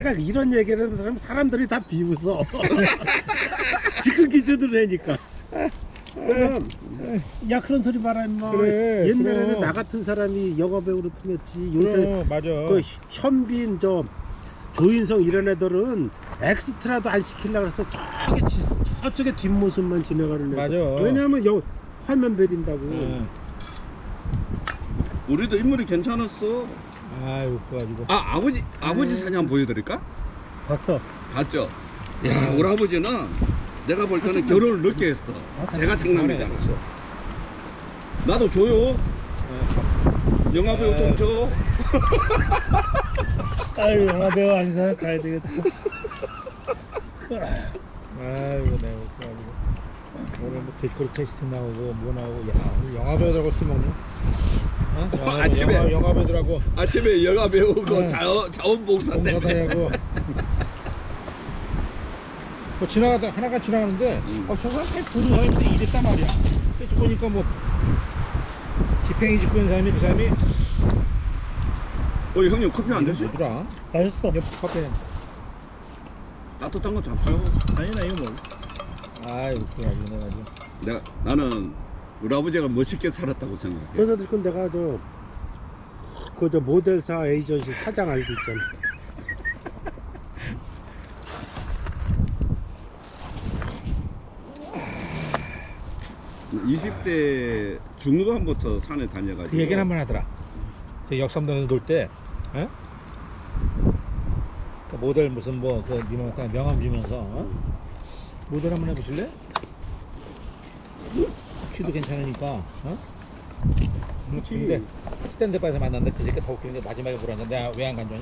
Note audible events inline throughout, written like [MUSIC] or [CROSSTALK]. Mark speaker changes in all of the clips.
Speaker 1: 그러니까 이런 얘기를 하는 사람 사람들이 다 비웃어. [LAUGHS] 지금 기준으로 하니까. 그래서 야 그런 소리 봐라 임마.
Speaker 2: 그래,
Speaker 1: 옛날에는
Speaker 2: 그럼.
Speaker 1: 나 같은 사람이 영화 배우로 통했지. 요새
Speaker 2: 그래, 맞아.
Speaker 1: 그 현빈 저 조인성 이런 애들은 엑스트라도 안 시키려고 그래서 저기 지- 저쪽에 뒷모습만 지나가는 애.
Speaker 2: 맞아.
Speaker 1: 왜냐면 여 화면 베린다고.
Speaker 2: 응.
Speaker 3: 우리도 인물이 괜찮았어.
Speaker 2: 아유, 그가지고.
Speaker 3: 아 아버지 아버지 사진 한번 보여드릴까?
Speaker 1: 봤어.
Speaker 3: 봤죠? 야 우리 아버지는 내가 볼 때는 결혼을 늦게 했어. 제가 장남이잖아. 나도 줘요. 영화 배우 좀 줘. [LAUGHS]
Speaker 1: 아유 영화 배우 아닌 가야 되겠다. [LAUGHS]
Speaker 2: 아이고, 내가 그가지고. 오늘 뭐 디스코리 캐스팅 나오고, 뭐 나오고, 야, 우리 영화 배우들하고 술 먹네. 어? 영화,
Speaker 3: 아침에.
Speaker 2: 영화, 영화 배우들하고,
Speaker 3: 아침에 영화 배우고
Speaker 2: 네.
Speaker 3: 자원 자원봉사 때문에.
Speaker 2: 뭐 지나가다, 하나가 지나가는데,
Speaker 3: 음.
Speaker 2: 어, 저 사람 꽤 보는 사람인데 이랬단 말이야. 그래서 보니까 뭐, 집행이 짓고 있는 사람이 그 사람이
Speaker 3: 어 형님 커피 안 되지?
Speaker 2: 뭐더라?
Speaker 1: 맛있어.
Speaker 2: 옆 카페.
Speaker 3: 따뜻한 거 잡아요.
Speaker 1: 아니 나 이거 뭐.
Speaker 2: 그래가지고 내가 지금.
Speaker 3: 내가 나는 우리 아버지가 멋있게 살았다고 생각해.
Speaker 1: 그래서 그 내가 저 그 저 모델사 에이전시 사장 알고 있잖아.
Speaker 3: 20대 중후반부터 산에 다녀가지고.
Speaker 2: 그 얘기는 한번 하더라. 저 역삼동에서 놀 때, 어? 그 모델 무슨 뭐, 그, 니모 명함 주면서, 어? 모델 한번 해보실래? 키도 괜찮으니까, 어? 음, 근데 스탠드 바에서 만났는데 그 새끼 더 웃기는 게 마지막에 물었는데 내가 왜 안 간주냐?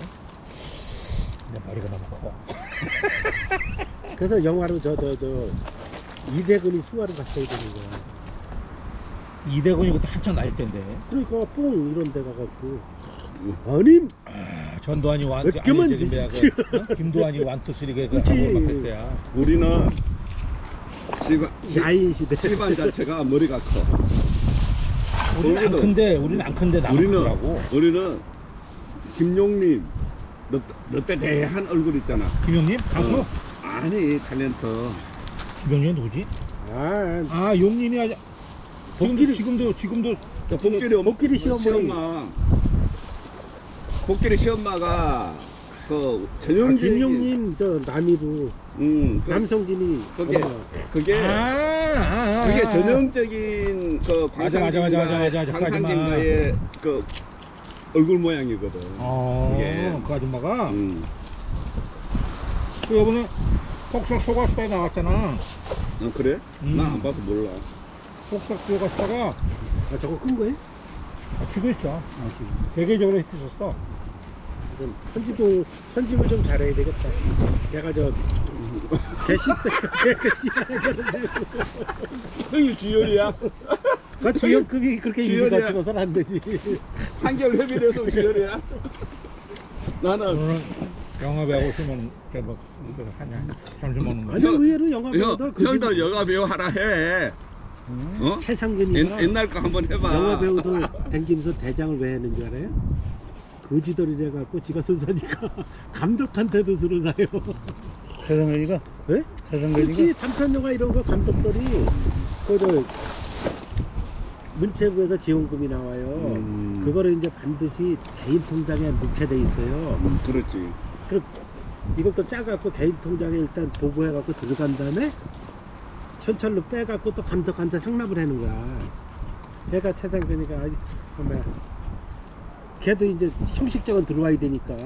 Speaker 2: 내 머리가 너무 커. [LAUGHS]
Speaker 1: 그래서 영화로 저 저 저 이대근이 수화를 갔어야 되는 거야.
Speaker 2: 이대근이 그때 한참 나일 때인데.
Speaker 1: 그러니까 뽕 이런 데 가 갖고 아니
Speaker 2: 아, 전두환이 완, 아니, 저기 뭐야. 그, 어? 김두환이 완투 쓰리게 그
Speaker 1: 그치.
Speaker 2: 하고 막 그때야.
Speaker 3: 우리는 집안, 집-
Speaker 1: 야인 시대.
Speaker 3: 집안 자체가 머리가 커.
Speaker 2: 우리는 안
Speaker 3: 우리는-
Speaker 2: 큰데, 우리는 안 큰데
Speaker 3: 우리는
Speaker 2: 남더라고.
Speaker 3: 우리는 김용님 너, 너때 대한 얼굴 있잖아.
Speaker 2: 김용님 가수?
Speaker 3: 어. 아니 탤런트.
Speaker 2: 김용님 누구지?
Speaker 1: 아
Speaker 2: 아 용님이 지금도
Speaker 1: 복길이-
Speaker 2: 지금도 지금도
Speaker 3: 저 복길이 엄-
Speaker 1: 복길이.
Speaker 3: 시엄마. 복길이 시엄마가 그
Speaker 1: 아,
Speaker 3: 전형적인
Speaker 1: 김용님 저 남이로
Speaker 3: 음, 그,
Speaker 1: 남성진이
Speaker 3: 그게
Speaker 1: 엄마.
Speaker 3: 그게
Speaker 2: 아, 아, 아,
Speaker 3: 그게
Speaker 2: 아.
Speaker 3: 전형적인 그
Speaker 2: 맞아, 맞아, 맞아, 맞아, 맞아, 맞아. 그
Speaker 3: 광산진가의 그 얼굴 모양이거든.
Speaker 2: 어,
Speaker 3: 그게.
Speaker 2: 그 아줌마가
Speaker 3: 음.
Speaker 2: 그 이번에 폭삭 소가수다에 나왔잖아.
Speaker 3: 아, 그래?
Speaker 2: 음.
Speaker 3: 나 안 봐서 몰라.
Speaker 2: 폭삭 소가수다가
Speaker 1: 아 저거 큰 거예요?
Speaker 2: 아, 키고 있어.
Speaker 1: 아 지금
Speaker 2: 세계적으로 히트쳤어.
Speaker 1: 좀 편집을 편집을 좀 잘해야 되겠다. 내가 저 개십 [LAUGHS]
Speaker 3: 형이 주연이야?
Speaker 1: 그 주연급이 그렇게
Speaker 3: 주연이야.
Speaker 1: 인기가 찍어서는 안 되지.
Speaker 3: 상결 협의돼서 주연이야? 나는
Speaker 2: 오늘 영화 배우 오시면 뭐, 그 하냐 점심 먹는 거.
Speaker 1: 아니 의외로 영화
Speaker 3: 형,
Speaker 1: 배우도 그
Speaker 3: 형도
Speaker 1: 집-
Speaker 3: 영화 배우 하라 해. 어?
Speaker 1: 최상근이가
Speaker 3: 옛, 옛날 거 한번 해봐.
Speaker 1: 영화 배우도 댕기면서 대장을 왜 했는 줄 알아요? 거지들이래 갖고 지가 순사니까 감독한테도 술을 사요. 예?
Speaker 4: 최성근이가?
Speaker 1: 그렇지 단편 영화 이런 거 감독들이 그저 문체부에서 지원금이 나와요.
Speaker 3: 음.
Speaker 1: 그거를 이제 반드시 개인 통장에 넣게 돼 있어요.
Speaker 3: 음, 그렇지.
Speaker 1: 그럼 또 짜갖고 개인 통장에 일단 보고해갖고 들어간 다음에 현찰로 빼갖고 또 감독한테 상납을 하는 거야. 걔가 최상근이가 아이, 뭐야. 걔도 이제 형식적으로 들어와야 되니까.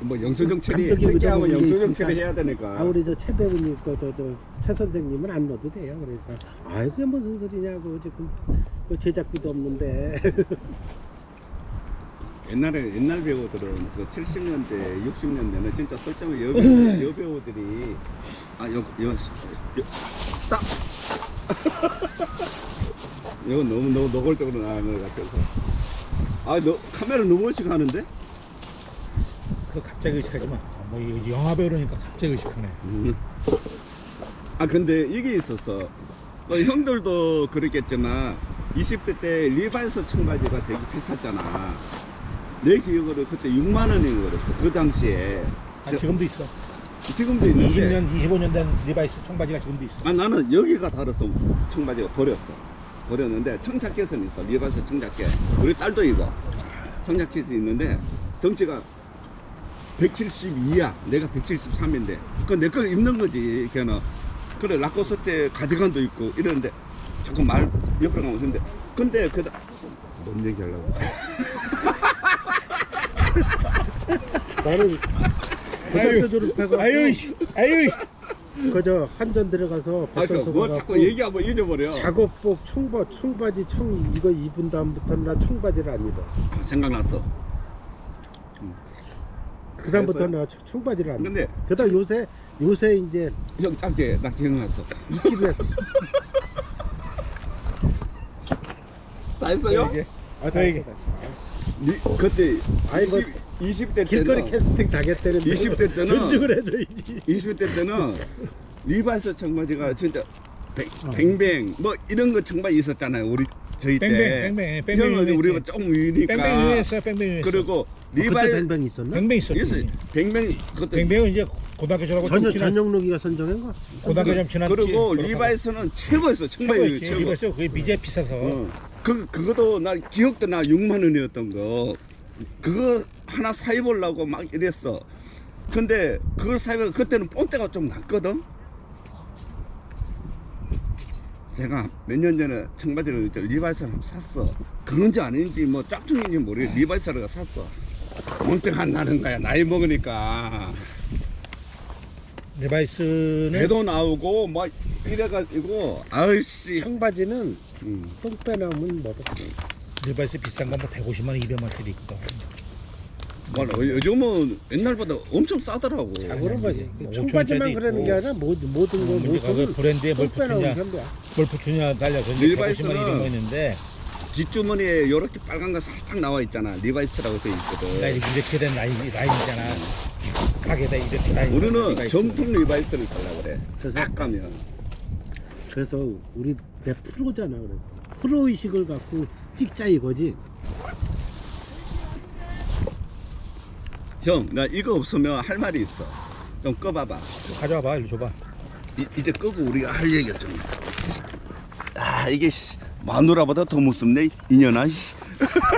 Speaker 3: 뭐 영수정처리
Speaker 1: 감독이
Speaker 3: 하면
Speaker 1: 있으니까.
Speaker 3: 해야 되니까.
Speaker 1: 아 우리 저최 배우님 거저저 최 선생님은 안 넣어도 돼요. 그러니까 아이 그게 무슨 소리냐고 지금 그 제작비도 없는데. [LAUGHS]
Speaker 3: 옛날에 옛날 배우들은 그 70년대, 60년대는 진짜 설정을 여배우, [LAUGHS] 여배우들이 아여여 스탑. 이거 너무 너무 노골적으로 나가는 것 같아서. 아 너 카메라 너무 멋있게 하는데?
Speaker 2: 그 갑자기 의식하지 마. 뭐 이거 영화 배우니까 갑자기 의식하네.
Speaker 3: 음. 아 근데 이게 있어서 어, 형들도 그랬겠지만 20대 때 리바이스 청바지가 되게 비쌌잖아. 내 기억으로 그때 6만 원인 거였어. 그 당시에.
Speaker 2: 아,
Speaker 3: 저-
Speaker 2: 지금도 있어.
Speaker 3: 지금도 있는데.
Speaker 2: 20년, 25년 된 리바이스 청바지가 지금도 있어.
Speaker 3: 아 나는 여기가 달아서 청바지가 버렸어. 버렸는데 청자켓은 있어. 리바스 청자켓. 우리 딸도 이거. 청자켓이 있는데 덩치가 172야. 내가 173인데. 그 내 걸 입는 거지. 걔는. 그래 라코스 때 가디건도 있고 이러는데 자꾸 말 옆으로 가면 근데 근데 그다 뭔 얘기 하려고
Speaker 1: 나는 고등학교 졸업해가지고
Speaker 2: 아유, 씨, 아유.
Speaker 1: 그저 한전 들어가서
Speaker 3: 아, 그러니까 뭐 자꾸 얘기하면 잊어버려
Speaker 1: 작업복 청바 청바지 청 이거 입은 다음부터는 나 청바지를 안 입어.
Speaker 3: 아, 생각났어
Speaker 1: 그 다음부터는 나 청- 청바지를 안 입어.
Speaker 3: 근데
Speaker 1: 그다음 요새 요새 이제
Speaker 3: 형 짝게 나 기억났어
Speaker 1: 입기로 했어.
Speaker 3: 다 했어요?
Speaker 2: 이게.
Speaker 1: 아,
Speaker 2: 더 얘기.
Speaker 3: 니, 그때
Speaker 1: 아이, 뭐,
Speaker 3: 20, 20대
Speaker 1: 길거리
Speaker 3: 때는
Speaker 1: 캐스팅 당했다는데
Speaker 3: 20대 때는
Speaker 1: 존중을 해줘야지.
Speaker 3: 20대 때는 리바이스 청바지가 진짜 뱅,
Speaker 1: 어.
Speaker 3: 뱅뱅 뭐 이런 거 청바지 있었잖아요 우리 저희 때
Speaker 2: 뺑뺑, 뺑뺑, 뺑뺑
Speaker 3: 형은. 우리가 조금 위니까
Speaker 2: 뺑뺑 유행했어, 뺑뺑 유행했어.
Speaker 3: 그리고
Speaker 1: 아, 그때
Speaker 3: 리바이
Speaker 1: 뱅뱅 있었나?
Speaker 2: 뺑뺑 있었지.
Speaker 3: 뱅뱅 그것도
Speaker 2: 뱅뱅은 이제 고등학교 졸업하고
Speaker 1: 전혀
Speaker 2: 좀 지난
Speaker 1: 전용록이가 선정한 거?
Speaker 2: 고등학교 좀 지났지.
Speaker 3: 그리고. 리바이스는 최고였어 청바지
Speaker 2: 최고였지.
Speaker 3: 최고
Speaker 2: 리바이스 그게 미제 비싸서.
Speaker 3: 어. 그 그것도 나 기억도 나 6만 원이었던 거 그거 하나 사 입으려고 막 이랬어. 근데 그걸 사입어 그때는 본때가 좀 났거든? 제가 몇 년 전에 청바지를 저 리바이스를 한번 샀어. 그건지 아닌지 뭐 짝퉁인지 모르겠 리바이스를 샀어. 본때가 안 나는 거야. 나이 먹으니까.
Speaker 2: 리바이스는
Speaker 3: 배도 나오고 막 이래가지고 아이씨.
Speaker 1: 청바지는
Speaker 3: 음.
Speaker 1: 똥 빼나오면 뭐
Speaker 2: 리바이스 비싼 건뭐 150만 원, 200만 원짜리 있거든.
Speaker 3: 맞아. 요즘은 옛날보다 엄청 싸더라고.
Speaker 1: 작으로 거지.
Speaker 2: 뭐
Speaker 1: 청바지만
Speaker 2: 5천원짜리
Speaker 1: 그러는 게
Speaker 2: 있고.
Speaker 1: 아니라 모든 모든 거
Speaker 2: 문제가 그
Speaker 1: 모든
Speaker 2: 브랜드에 뭘
Speaker 1: 전부야.
Speaker 2: 뭘 붙느냐 달려서 이제
Speaker 3: 리바이스는
Speaker 2: 150만 원, 200만 원 있는데
Speaker 3: 뒷주머니에 이렇게 빨간 거 살짝 나와 있잖아. 리바이스라고 돼
Speaker 2: 나
Speaker 3: 있거든.
Speaker 2: 이렇게 된 라인, 라인이잖아. 가게다 이렇게 라인.
Speaker 3: 우리는
Speaker 2: 리바이스.
Speaker 3: 정통 리바이스를 달라 그래.
Speaker 1: 그래서
Speaker 3: 딱 가면.
Speaker 1: 그래서 우리 내 프로잖아 그래. 프로 의식을 갖고 찍자 이거지.
Speaker 3: 형, 나 이거 없으면 할 말이 있어. 좀 꺼봐봐.
Speaker 2: 가져와 봐, 이리 줘봐.
Speaker 3: 이, 이제 끄고 우리가 할 얘기가 좀 있어. 아, 이게 씨, 마누라보다 더 무섭네, 이년아. 씨. [LAUGHS]